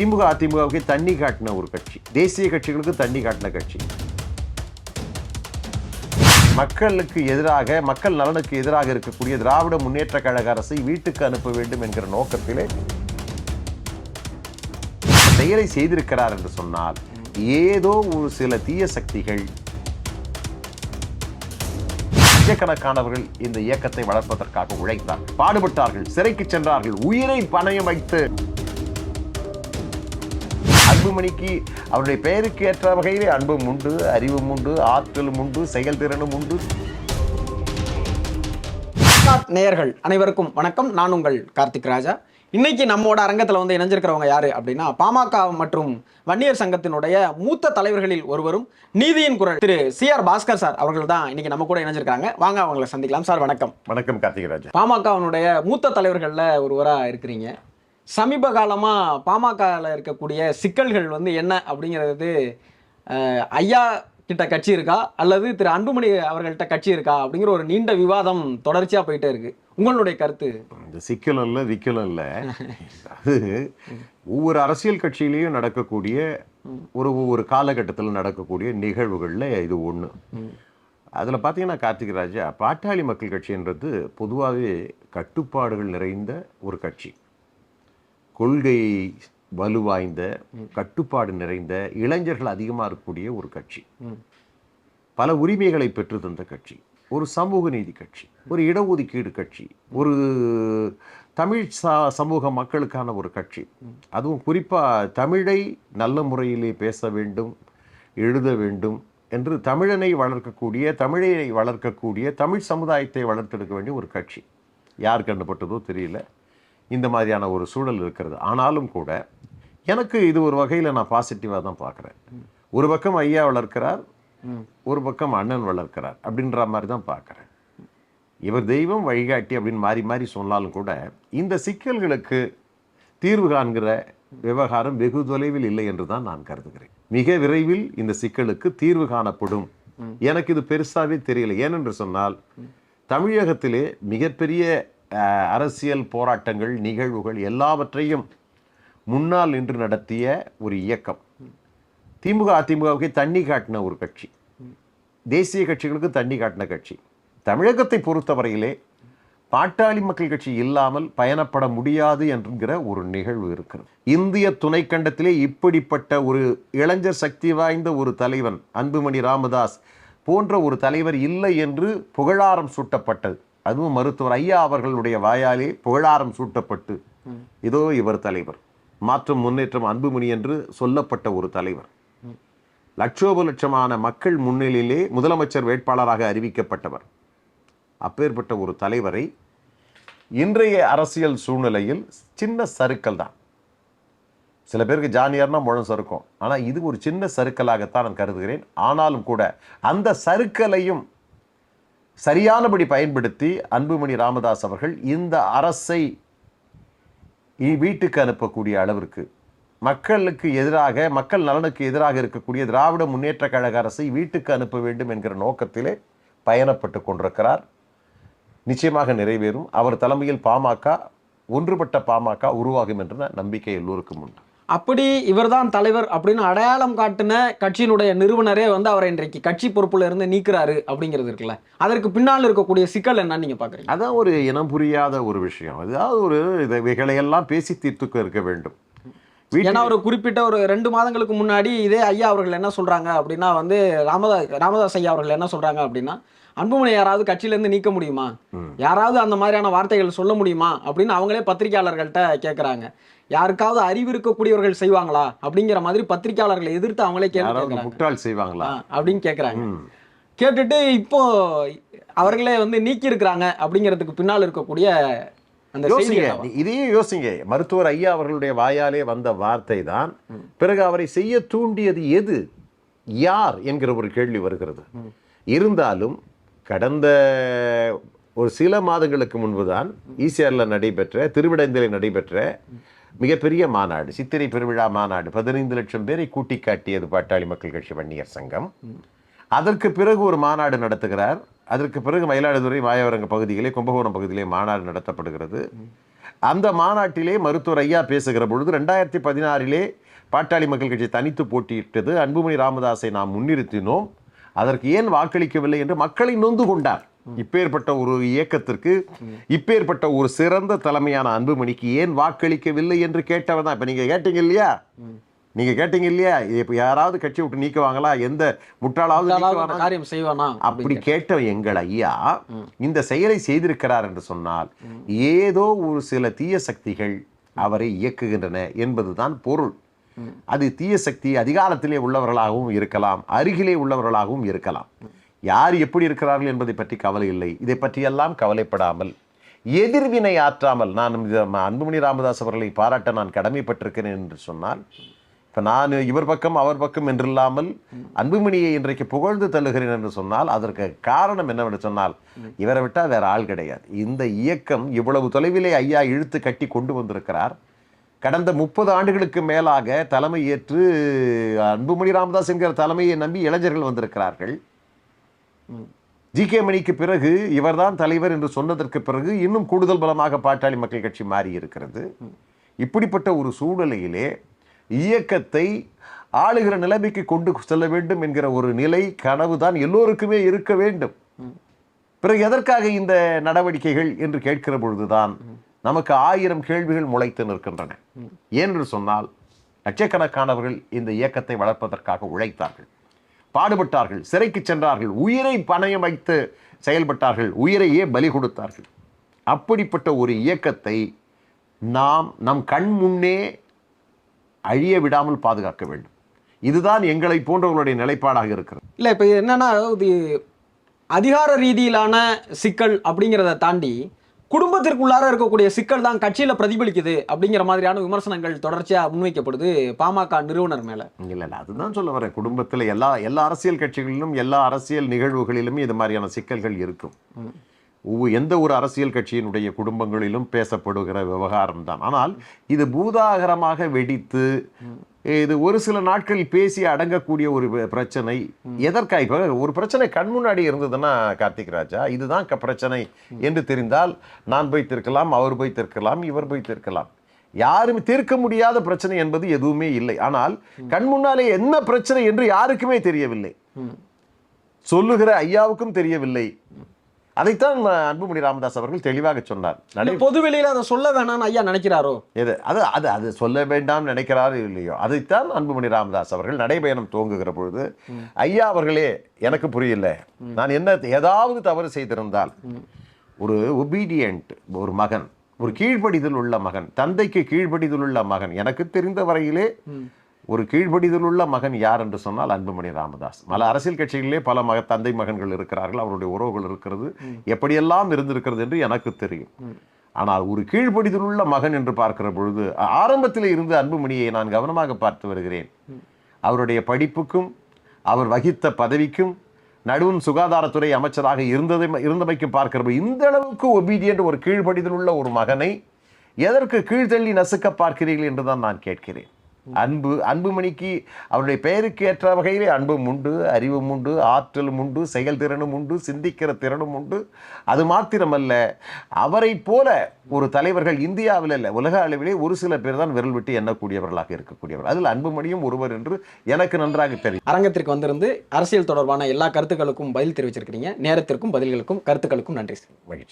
திமுக அதிமுகவுக்கு தண்ணி காட்டின ஒரு கட்சி. தேசிய கட்சிகளுக்கு தண்ணி காட்டின கட்சி. மக்களுக்கு எதிராக மக்கள் நலனுக்கு எதிராக இருக்கக்கூடிய திராவிட முன்னேற்ற கழக அரசை வீட்டுக்கு அனுப்ப வேண்டும் என்கிற நோக்கத்திலே செயலை செய்திருக்கிறார் என்று சொன்னால் ஏதோ ஒரு சில தீய சக்திகள் லட்சக்கணக்கானவர்கள் இந்த இயக்கத்தை வளர்ப்பதற்காக உழைத்தார் பாடுபட்டார்கள். சிறைக்கு சென்றார்கள். உயிரை பணயம் வைத்து அன்புமணிக்கு அவருடைய பெயருக்கு ஏற்ற வகையிலே அன்பும் உண்டு அறிவும் உண்டு ஆற்றலும் உண்டு செயல்திறனும் உண்டு. நேயர்கள் அனைவருக்கும் வணக்கம். நான் உங்கள் கார்த்திக் ராஜா. இன்னைக்கு நம்மோட அரங்கத்தில் வந்து இணைஞ்சிருக்கிறவங்க யாரு அப்படின்னா பாமக மற்றும் வன்னியர் சங்கத்தினுடைய மூத்த தலைவர்களில் ஒருவரும் நீதியின் குரல் Thiru C R Bhaskar sir அவர்கள் தான் இன்னைக்கு நம்ம கூட இணைஞ்சிருக்காங்க வாங்க அவங்களை சந்திக்கலாம். சார் வணக்கம். வணக்கம் கார்த்திகராஜா பாமகவினுடைய மூத்த தலைவர்களில் ஒருவராக இருக்கிறீங்க. சமீப காலமாக பாமகவில் இருக்கக்கூடிய சிக்கல்கள் வந்து என்ன அப்படிங்கிறது ஐயா கிட்ட கட்சி இருக்கா? அல்லது திரு அன்புமணி அவர்கள்ட்ட கட்சி இருக்கா? அப்படிங்கிற ஒரு நீண்ட விவாதம் தொடர்ச்சியாக போயிட்டே இருக்கு. உங்களுடைய கருத்து? இந்த சிக்கலும் இல்லை விக்கல் இல்லை அது ஒவ்வொரு அரசியல் கட்சியிலையும் நடக்கக்கூடிய ஒரு ஒவ்வொரு காலகட்டத்தில் நடக்கக்கூடிய நிகழ்வுகளில் இது ஒன்று அதில் பார்த்தீங்கன்னா கார்த்திக் ராஜா பாட்டாளி மக்கள் கட்சின்றது பொதுவாகவே கட்டுப்பாடுகள் நிறைந்த ஒரு கட்சி. கொள்கை வலுவாய்ந்த கட்டுப்பாடு நிறைந்த இளைஞர்கள் அதிகமாக இருக்கக்கூடிய ஒரு கட்சி. பல உரிமைகளை பெற்று தந்த கட்சி. ஒரு சமூக நீதி கட்சி. ஒரு இடஒதுக்கீடு கட்சி. ஒரு தமிழ் ச சமூக மக்களுக்கான ஒரு கட்சி. அதுவும் குறிப்பாக தமிழை நல்ல முறையிலே பேச வேண்டும் எழுத வேண்டும் என்று தமிழனை வளர்க்கக்கூடிய தமிழை வளர்க்கக்கூடிய தமிழ் சமுதாயத்தை வளர்த்தெடுக்க வேண்டிய ஒரு கட்சி. யார் கண்டுபட்டதோ தெரியல. இந்த மாதிரியான ஒரு சூழல் இருக்கிறது. ஆனாலும் கூட எனக்கு இது ஒரு வகையில் நான் பாசிட்டிவாக தான் பார்க்குறேன். ஒரு பக்கம் ஐயா வளர்க்கிறார் ஒரு பக்கம் அண்ணன் வளர்க்கிறார் அப்படின்ற மாதிரி தான் பார்க்குறேன். இவர் தெய்வம் வழிகாட்டி அப்படின்னு மாறி மாறி சொன்னாலும் கூட இந்த சிக்கல்களுக்கு தீர்வு காண்கிற விவகாரம் வெகு தொலைவில் இல்லை என்று தான் நான் கருதுகிறேன். மிக விரைவில் இந்த சிக்கலுக்கு தீர்வு காணப்படும். எனக்கு இது பெருசாவே தெரியல. ஏனென்று சொன்னால் தமிழகத்திலே மிகப்பெரிய அரசியல் போராட்டங்கள் நிகழ்வுகள் எல்லாவற்றையும் முன்னால் நின்று நடத்திய ஒரு இயக்கம். திமுக அதிமுகவுக்கு தண்ணி காட்டின ஒரு கட்சி. தேசிய கட்சிகளுக்கு தண்ணி காட்டின கட்சி. தமிழகத்தை பொறுத்தவரையிலே பாட்டாளி மக்கள் கட்சி இல்லாமல் பயணப்பட முடியாது என்கிற ஒரு நிகழ்வு இருக்கிறது. இந்திய துணைக்கண்டத்திலே இப்படிப்பட்ட ஒரு இளைஞர் சக்தி வாய்ந்த ஒரு தலைவன் அன்புமணி ராமதாஸ் போன்ற ஒரு தலைவர் இல்லை என்று புகழாரம் சூட்டப்பட்டது. அதுவும் மருத்துவர் ஐயா அவர்களுடைய வாயாலே புகழாரம் சூட்டப்பட்டு இதோ இவர் தலைவர். மாற்றம் முன்னேற்றம் அன்புமணி என்று சொல்லப்பட்ட ஒரு தலைவர். லட்சோப லட்சமான மக்கள் முன்னிலையிலே முதலமைச்சர் வேட்பாளராக அறிவிக்கப்பட்டவர். அப்பேற்பட்ட ஒரு தலைவரை இன்றைய அரசியல் சூழ்நிலையில் சின்ன சறுக்கல் தான். சில பேருக்கு ஜானியர்னா முழம் சறுக்கும் ஆனால் இது ஒரு சின்ன சறுக்கலாகத்தான் நான் கருதுகிறேன். ஆனாலும் கூட அந்த சறுக்கலையும் சரியானபடி பயன்படுத்தி அன்புமணி ராமதாஸ் அவர்கள் இந்த அரசை இ- வீட்டுக்கு அனுப்பக்கூடிய அளவிற்கு மக்களுக்கு எதிராக மக்கள் நலனுக்கு எதிராக இருக்கக்கூடிய திராவிட முன்னேற்ற கழக அரசை வீட்டுக்கு அனுப்ப வேண்டும் என்கிற நோக்கத்திலே பயணப்பட்டு கொண்டிருக்கிறார். நிச்சயமாக நிறைவேறும். அவர் தலைமையில் பாமக ஒன்றுபட்ட பாமக உருவாகும் என்ற நம்பிக்கை எல்லோருக்கும் உண்டு. அப்படி இவர்தான் தலைவர் அப்படின்னு அடையாளம் காட்டின கட்சியினுடைய நிறுவனரே வந்து அவரை இன்றைக்கு கட்சி பொறுப்புல இருந்து நீக்குறாரு அப்படிங்கிறது இருக்குல்ல. அதற்கு பின்னால் இருக்கக்கூடிய சிக்கல் என்னன்னு நீங்க பாக்குறீங்க? அதான் ஒரு இனம் புரியாத ஒரு விஷயம். அதாவது ஒரு இவைகளையெல்லாம் பேசி தீர்த்துக்க இருக்க வேண்டும். ஏன்னா ஒரு குறிப்பிட்ட ஒரு ரெண்டு மாதங்களுக்கு முன்னாடி இதே ஐயா அவர்கள் என்ன சொல்றாங்க அப்படின்னா வந்து ராமதாஸ் ராமதாஸ் ஐயா அவர்கள் என்ன சொல்றாங்க அப்படின்னா அன்புமணி யாராவது கட்சியில இருந்து நீக்க முடியுமா. யாராவது அந்த மாதிரியான வார்த்தைகள் சொல்ல முடியுமா? அப்படின்னு அவங்களே பத்திரிகையாளர்கள்ட்ட கேட்கறாங்க யாருக்காவது அறிவு இருக்கக்கூடியவர்கள் செய்வாங்களா? அப்படிங்கிற மாதிரி பத்திரிகையாளர்களை எதிர்த்து அவங்களே கேட்கறாங்க முட்டாள் செய்வாங்களா? அப்படின்னு கேட்கறாங்க. கேட்டுட்டு இப்போ அவர்களே வந்து நீக்கி இருக்கிறாங்க அப்படிங்கிறதுக்கு பின்னால் இருக்கக்கூடிய அந்த யோசிங்க. இதையும் யோசிங்க. மருத்துவர் ஐயா அவர்களுடைய வாயாலே வந்த வார்த்தை தான் பிறகு அவரை செய்ய தூண்டியது எது? யார்? என்கிற ஒரு கேள்வி வருகிறது. இருந்தாலும் கடந்த ஒரு சில மாதங்களுக்கு முன்புதான் ஈசிஆரில் நடைபெற்ற திருவிடந்தில் நடைபெற்ற மிகப்பெரிய மாநாடு சித்திரை பெருவிழா மாநாடு பதினைந்து லட்சம் பேரை கூட்டி காட்டியது பாட்டாளி மக்கள் கட்சி வன்னியர் சங்கம். அதற்கு பிறகு ஒரு மாநாடு நடத்துகிறார். அதற்கு பிறகு மயிலாடுதுறை மாயவரங்க பகுதியிலே கும்பகோணம் பகுதியிலே மாநாடு நடத்தப்படுகிறது. அந்த மாநாட்டிலே மருத்துவர் ஐயா பேசுகிற பொழுது ரெண்டாயிரத்தி பதினாறிலே பாட்டாளி மக்கள் கட்சி தனித்து போட்டியிட்டது. அன்புமணி ராமதாஸை நாம் முன்னிறுத்தினோம். அதற்கு ஏன் வாக்களிக்கவில்லை என்று மக்களை நொந்து கொண்டார். இப்பேற்பட்ட ஒரு இயக்கத்திற்கு இப்பேற்பட்ட ஒரு சிறந்த தலைமையான அன்புமணிக்கு ஏன் வாக்களிக்கவில்லை என்று கேட்டவர் தான். இப்ப நீங்க கேட்டீங்க இல்லையா? நீங்க கேட்டீங்க இல்லையா? இப்ப யாராவது கட்சி விட்டு நீக்குவாங்களா? எந்த முட்டாளாவது காரியம் செய்வானா? அப்படி கேட்ட எங்கள் ஐயா இந்த செயலை செய்திருக்கிறார் என்று சொன்னால் ஏதோ ஒரு சில தீய சக்திகள் அவரை இயக்குகின்றன என்பதுதான் பொருள். அது தீய சக்தி அதிகாரத்திலே உள்ளவர்களாகவும் இருக்கலாம் அருகிலே உள்ளவர்களாகவும் இருக்கலாம். யார் எப்படி இருக்கிறார்கள் என்பதை பற்றி கவலை இல்லை. இதை பற்றியெல்லாம் கவலைப்படாமல் எதிர்வினை ஆற்றாமல் நான் அன்புமணி ராமதாஸ் அவர்களை பாராட்ட நான் கடமைப்பட்டிருக்கிறேன் என்று சொன்னால் இப்போ நான் இவர் பக்கம் அவர் பக்கம் என்றில்லாமல் அன்புமணியை இன்றைக்கு புகழ்ந்து தள்ளுகிறேன் என்று சொன்னால் அதற்கு காரணம் என்னவென்று சொன்னால் இவரை விட்டால் வேற ஆள் கிடையாது. இந்த இயக்கம் இவ்வளவு தொலைவிலே ஐயா இழுத்து கட்டி கொண்டு வந்திருக்கிறார். கடந்த முப்பது ஆண்டுகளுக்கு மேலாக தலைமை ஏற்று அன்புமணி ராமதாஸ் என்கிற தலைமையை நம்பி இளைஞர்கள் வந்திருக்கிறார்கள். ஜி கே மணிக்கு பிறகு இவர்தான் தலைவர் என்று சொன்னதற்கு பிறகு இன்னும் கூடுதல் பலமாக பாட்டாளி மக்கள் கட்சி மாறி இருக்கிறது. இப்படிப்பட்ட ஒரு சூழ்நிலையிலே இயக்கத்தை ஆளுகிற நிலைமைக்கு கொண்டு செல்ல வேண்டும் என்கிற ஒரு நிலை கனவு தான் எல்லோருக்குமே இருக்க வேண்டும். பிறகு எதற்காக இந்த நடவடிக்கைகள் என்று கேட்கிற பொழுதுதான் நமக்கு ஆயிரம் கேள்விகள் முளைத்து நிற்கின்றன. ஏனென்று சொன்னால் லட்சக்கணக்கானவர்கள் இந்த இயக்கத்தை வளர்ப்பதற்காக உழைத்தார்கள். பாடுபட்டார்கள் சிறைக்கு சென்றார்கள் உயிரை பணயம் வைத்து செயல்பட்டார்கள் உயிரையே பலி கொடுத்தார்கள். அப்படிப்பட்ட ஒரு இயக்கத்தை நாம் நம் கண் முன்னே அழிய விடாமல் பாதுகாக்க வேண்டும். இதுதான் எங்களை போன்றவர்களுடைய நிலைப்பாடாக இருக்கிறது. இல்லை இப்போ என்னன்னா இது அதிகார ரீதியிலான சிக்கல் அப்படிங்கிறத தாண்டி குடும்பத்திற்குள்ளார இருக்கக்கூடிய சிக்கல் தான் கட்சியில் பிரதிபலிக்குது அப்படிங்கிற மாதிரியான விமர்சனங்கள் தொடர்ச்சியாக முன்வைக்கப்படுது பாமக நிறுவனர் மேலே. இல்லை இல்லை அதுதான் சொல்ல வரேன். குடும்பத்தில் எல்லா எல்லா அரசியல் கட்சிகளிலும் எல்லா அரசியல் நிகழ்வுகளிலும் இது மாதிரியான சிக்கல்கள் இருக்கும். எந்த ஒரு அரசியல் கட்சியினுடைய குடும்பங்களிலும் பேசப்படுகிற விவகாரம் தான். ஆனால் இது பூதாகரமாக வெடித்து இது ஒரு சில நாட்கள் பேசி அடங்கக்கூடிய ஒரு பிரச்சனை. எதற்காக? இப்போ ஒரு பிரச்சனை கண் முன்னாடி இருந்ததுன்னா கார்த்திக் ராஜா இதுதான் பிரச்சனை என்று தெரிந்தால் நான் போய் தீர்க்கலாம் அவர் போய் தீர்க்கலாம் இவர் போய் தீர்க்கலாம். யாரும் தீர்க்க முடியாத பிரச்சனை என்பது எதுவுமே இல்லை. ஆனால் கண் முன்னாலே என்ன பிரச்சனை என்று யாருக்குமே தெரியவில்லை. சொல்லுகிற ஐயாவுக்கும் தெரியவில்லை. அதைத்தான் அன்புமணி ராமதாஸ் அவர்கள் தெளிவாக சொன்னார். நடை பொது வெளியில அதை சொல்ல வேணாம்னு ஐயா நினைக்கிறாரோ? எது? அது அது அது சொல்ல வேண்டாம் நினைக்கிறாரோ இல்லையோ? அதைத்தான் அன்புமணி ராமதாஸ் அவர்கள் நடைபயணம் துவங்குகிற பொழுது ஐயா அவர்களே எனக்கு புரியல. நான் என்ன ஏதாவது தவறு செய்திருந்தால் ஒரு ஒபீடியன்ட் ஒரு மகன் ஒரு கீழ்ப்படிதல் உள்ள மகன் தந்தைக்கு கீழ்ப்படிதல் உள்ள மகன் எனக்கு தெரிந்த வரையிலே ஒரு கீழ்ப்படிதல் உள்ள மகன் யார் என்று சொன்னால் அன்புமணி ராமதாஸ். பல அரசியல் கட்சிகளிலே பல மக தந்தை மகன்கள் இருக்கிறார்கள் அவருடைய உறவுகள் இருக்கிறது. எப்படியெல்லாம் இருந்திருக்கிறது என்று எனக்கு தெரியும். ஆனால் ஒரு கீழ்ப்படிதல் உள்ள மகன் என்று பார்க்கிற பொழுது ஆரம்பத்தில் இருந்து அன்புமணியை நான் கவனமாக பார்த்து வருகிறேன். அவருடைய படிப்புக்கும் அவர் வகித்த பதவிக்கும் நடுவன் சுகாதாரத்துறை அமைச்சராக இருந்ததை இருந்தமைக்கும் பார்க்கிற பொழுது இந்த அளவுக்கு ஒபீடியன்ட் ஒரு கீழ்ப்படிதல் உள்ள ஒரு மகனை எதற்கு கீழ்த்தள்ளி நசுக்க பார்க்கிறீர்கள் என்று தான் நான் கேட்கிறேன். அன்பு அன்புமணிக்கு அவருடைய பெயருக்கு ஏற்ற வகையிலே அன்பும் உண்டு அறிவும் உண்டு ஆற்றலும் உண்டு செயல்திறனும் உண்டு சிந்திக்கிற திறனும் உண்டு. அது மாத்திரமல்ல அவரை போல ஒரு தலைவர்கள் இந்தியாவில் இல்லை உலக அளவிலே ஒரு சில பேர் தான் விரல் விட்டு எண்ணக்கூடியவர்களாக இருக்கக்கூடியவர் அதில் அன்புமணியும் ஒருவர் என்று எனக்கு நன்றாக தெரியும். அரங்கத்திற்கு வந்திருந்து அரசியல் தொடர்பான எல்லா கருத்துக்களுக்கும் பதில் தெரிவிச்சிருக்கிறீங்க. நேரத்திற்கும் பதில்களுக்கும் கருத்துக்களுக்கும் நன்றி. சார் மகிழ்ச்சி.